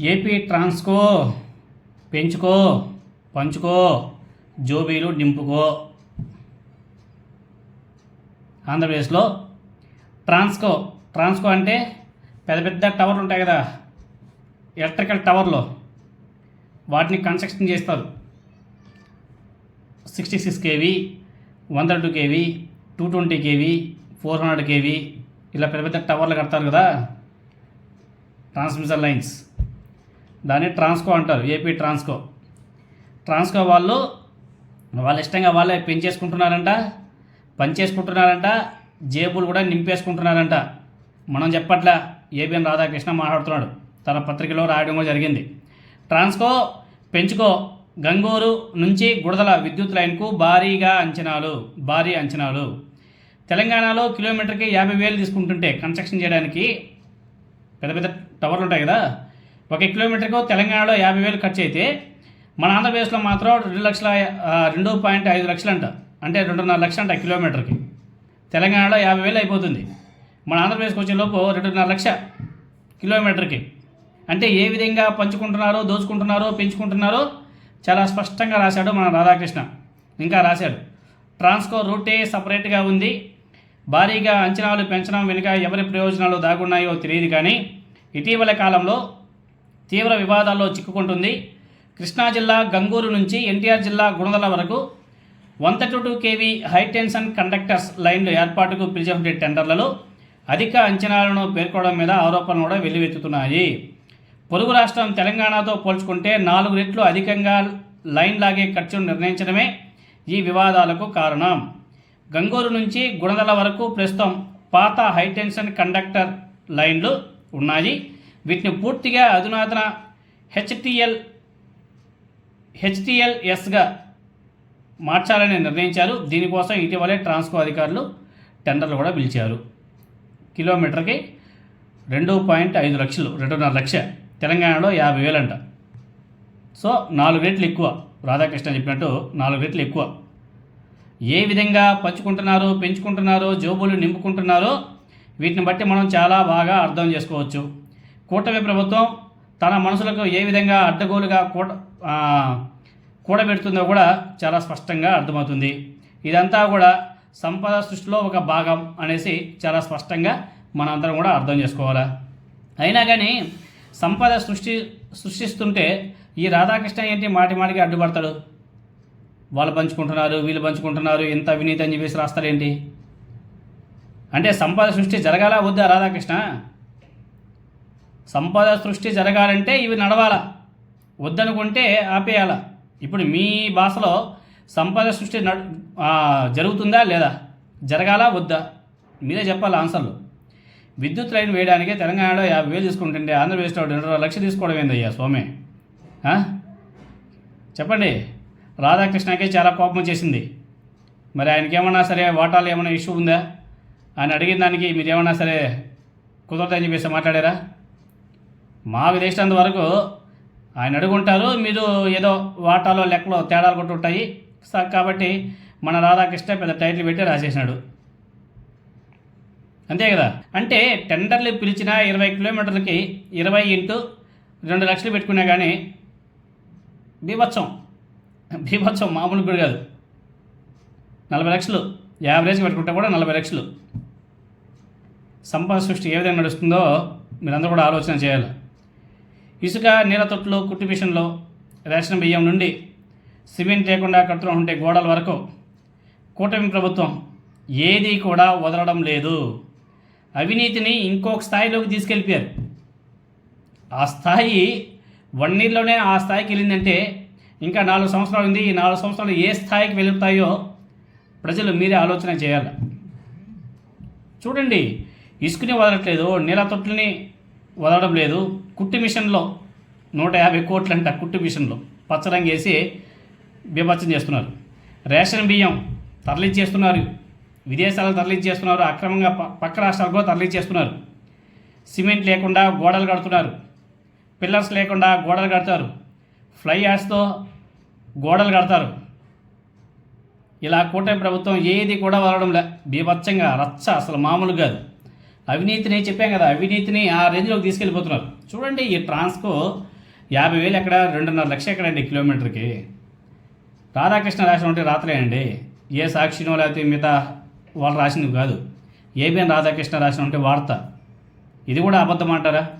AP Transco పెంచుకో పంచుకో జోబీలు నింపుకో. ఆంధ్రప్రదేశ్లో ట్రాన్స్కో ట్రాన్స్కో అంటే పెద్ద పెద్ద టవర్లు ఉంటాయి కదా ఎలక్ట్రికల్ టవర్లు. వాటిని కన్స్ట్రక్షన్ చేస్తారు. సిక్స్టీ సిక్స్ కేవీ వంద two KV two twenty KV four hundred KV ఇలా పెద్ద పెద్ద టవర్లు కడతారు కదా ట్రాన్స్మిషన్ లైన్స్. దాన్ని ట్రాన్స్కో అంటారు ఏపీ ట్రాన్స్కో. ట్రాన్స్కో వాళ్ళు వాళ్ళ ఇష్టంగా వాళ్ళే పెంచేసుకుంటున్నారంట పనిచేసుకుంటున్నారంట జేబులు కూడా నింపేసుకుంటున్నారంట. మనం చెప్పట్లా ఏబిఎన్ రాధాకృష్ణ మాట్లాడుతున్నాడు తన పత్రికలో రాయడం కూడా జరిగింది. ట్రాన్స్కో పెంచుకో గంగూరు నుంచి గుడదల విద్యుత్ లైన్కు భారీగా అంచనాలు భారీ అంచనాలు. తెలంగాణలో కిలోమీటర్కి యాభై వేలు తీసుకుంటుంటే కన్స్ట్రక్షన్ చేయడానికి పెద్ద పెద్ద టవర్లు ఉంటాయి కదా ఒక కిలోమీటర్కు తెలంగాణలో యాభై వేలు ఖర్చు అయితే మన ఆంధ్రప్రదేశ్లో మాత్రం రెండు లక్షల రెండు పాయింట్ ఐదు లక్షలు అంట అంటే రెండున్నర లక్షలు అంట కిలోమీటర్కి. తెలంగాణలో యాభై వేలు అయిపోతుంది. మన ఆంధ్రప్రదేశ్కి వచ్చేలోపు రెండున్నర లక్ష కిలోమీటర్కి. అంటే ఏ విధంగా పంచుకుంటున్నారో దోచుకుంటున్నారో పెంచుకుంటున్నారో చాలా స్పష్టంగా రాశాడు మన రాధాకృష్ణ. ఇంకా రాశాడు. ట్రాన్స్కో రూటే సపరేట్గా ఉంది. భారీగా అంచనాలు పెంచడం వెనుక ఎవరి ప్రయోజనాలు దాగున్నాయో తెలియదు కానీ ఇటీవల కాలంలో తీవ్ర వివాదాల్లో చిక్కుకుంటుంది. కృష్ణా జిల్లా గంగూరు నుంచి ఎన్టీఆర్ జిల్లా గుణదల వరకు one thirty two KV high tension conductors లైన్లు ఏర్పాటుకు పిలిచే టెండర్లలో అధిక అంచనాలను పేర్కోవడం మీద ఆరోపణలు కూడా వెల్లువెత్తుతున్నాయి. పొరుగు రాష్ట్రం తెలంగాణతో పోల్చుకుంటే నాలుగు రెట్లు అధికంగా లైన్ లాగే ఖర్చును నిర్ణయించడమే ఈ వివాదాలకు కారణం. గంగూరు నుంచి గుణదల వరకు ప్రస్తుతం పాత హైటెన్షన్ కండక్టర్ లైన్లు ఉన్నాయి. వీటిని పూర్తిగా అధునాతన హెచ్టిఎల్ హెచ్టిఎల్ఎస్గా మార్చాలని నిర్ణయించారు. దీనికోసం ఇటీవలే ట్రాన్స్కో అధికారులు టెండర్లు కూడా పిలిచారు. కిలోమీటర్కి రెండు పాయింట్ ఐదు లక్షలు రెండున్నర లక్ష తెలంగాణలో యాభై వేలంట. సో నాలుగు రెట్లు ఎక్కువ. రాధాకృష్ణ చెప్పినట్టు నాలుగు రెట్లు ఎక్కువ. ఏ విధంగా పంచుకుంటున్నారో పెంచుకుంటున్నారో జోబులు నింపుకుంటున్నారో వీటిని బట్టి మనం చాలా బాగా అర్థం చేసుకోవచ్చు. కూటమి ప్రభుత్వం తన మనసులకు ఏ విధంగా అడ్డగోలుగా కూట కూడబెడుతుందో కూడా చాలా స్పష్టంగా అర్థమవుతుంది. ఇదంతా కూడా సంపద సృష్టిలో ఒక భాగం అనేసి చాలా స్పష్టంగా మనందరం కూడా అర్థం చేసుకోవాలా? అయినా కానీ సంపద సృష్టి సృష్టిస్తుంటే ఈ రాధాకృష్ణ ఏంటి మాటి మాటికి అడ్డుపడతాడు? వాళ్ళు పంచుకుంటున్నారు వీళ్ళు పంచుకుంటున్నారు ఇంత అవినీతి అని చెప్పేసి రాస్తారేంటి? అంటే సంపద సృష్టి జరగాల వద్దా రాధాకృష్ణ? సంపద సృష్టి జరగాలంటే ఇవి నడవాల? వద్దనుకుంటే ఆపేయాల? ఇప్పుడు మీ భాషలో సంపద సృష్టి నడు జరుగుతుందా లేదా? జరగాలా? వద్దా? మీరే చెప్పాలి ఆన్సర్లు. విద్యుత్ లైన్ వేయడానికి తెలంగాణలో యాభై వేలు తీసుకుంటుంటే ఆంధ్రప్రదేశ్లో రెండున్నర లక్షలు తీసుకోవడం ఏందయ్యా స్వామి? చెప్పండి. రాధాకృష్ణకే చాలా కోపం వచ్చేసింది మరి ఆయనకి ఏమన్నా సరే వాటాలు ఏమైనా ఇష్యూ ఉందా? ఆయన అడిగిన దానికి మీరు ఏమన్నా సరే కుదరదని చెప్పేసి మాట్లాడారా? మాకు తెలిసినంత వరకు ఆయన అడుగుంటారు మీరు ఏదో వాటాలో లెక్కలో తేడాలు కొట్టుంటాయి. స- కాబట్టి మన రాధాకృష్ణ పెద్ద టైటిల్ పెట్టి రాసేసినాడు. అంతే కదా? అంటే టెండర్లు పిలిచిన ఇరవై కిలోమీటర్లకి ఇరవై ఇంటూ రెండు లక్షలు పెట్టుకున్నా కానీ బీభత్సం. బీభత్సం మామూలు కూడా కాదు. నలభై లక్షలు. యావరేజ్ పెట్టుకుంటే కూడా నలభై లక్షలు. సంపద సృష్టి ఏ విధంగా నడుస్తుందో మీరందరూ కూడా ఆలోచన చేయాలి. ఇసుక నీళ్ళ తొట్లు కుట్టు మిషన్లో రేషన్ బియ్యం నుండి సిమెంట్ లేకుండా కడుతూ ఉంటే గోడల వరకు కూటమి ప్రభుత్వం ఏది కూడా వదలడం లేదు. అవినీతిని ఇంకొక స్థాయిలోకి తీసుకెళ్ళిపోయారు ఆ స్థాయి వన్ ఇయర్లోనే ఆ స్థాయికి వెళ్ళిందంటే ఇంకా నాలుగు సంవత్సరాలు ఉంది. ఈ నాలుగు సంవత్సరాలు ఏ స్థాయికి వెళుతాయో ప్రజలు మీరే ఆలోచన చేయాలి. చూడండి ఇసుకని వదలట్లేదు నీళ్ళ తొట్టుని వదలడం లేదు. కుట్టు మిషన్లో నూట యాభై కోట్లంట కుట్టు మిషన్లో పచ్చరంగు వేసి బీభత్సం చేస్తున్నారు. రేషన్ బియ్యం తరలించేస్తున్నారు. విదేశాలకు తరలించేస్తున్నారు. అక్రమంగా పక్క రాష్ట్రాలకు తరలించేస్తున్నారు. సిమెంట్ లేకుండా గోడలు కడుతున్నారు. పిల్లర్స్ లేకుండా గోడలు కడతారు. ఫ్లై యాడ్స్తో గోడలు కడతారు. ఇలా కూటమి ప్రభుత్వం ఏది కూడా వదలడం లే బీభత్సంగా రచ్చ అసలు మామూలు కాదు. అవినీతిని చెప్పాం కదా అవినీతిని ఆ రేంజ్లోకి తీసుకెళ్ళిపోతున్నారు. చూడండి ఈ ట్రాన్స్కో యాభై వేలు ఎక్కడ రెండున్నర లక్ష ఎక్కడండి కిలోమీటర్కి? రాధాకృష్ణ రాసిన ఉంటే రాత్రే అండి ఏ సాక్షినో లేకపోతే మిగతా వాళ్ళు రాసినవి కాదు. ఏబిఎన్ రాధాకృష్ణ రాసిన ఉంటే వార్త. ఇది కూడా అబద్ధం అంటారా?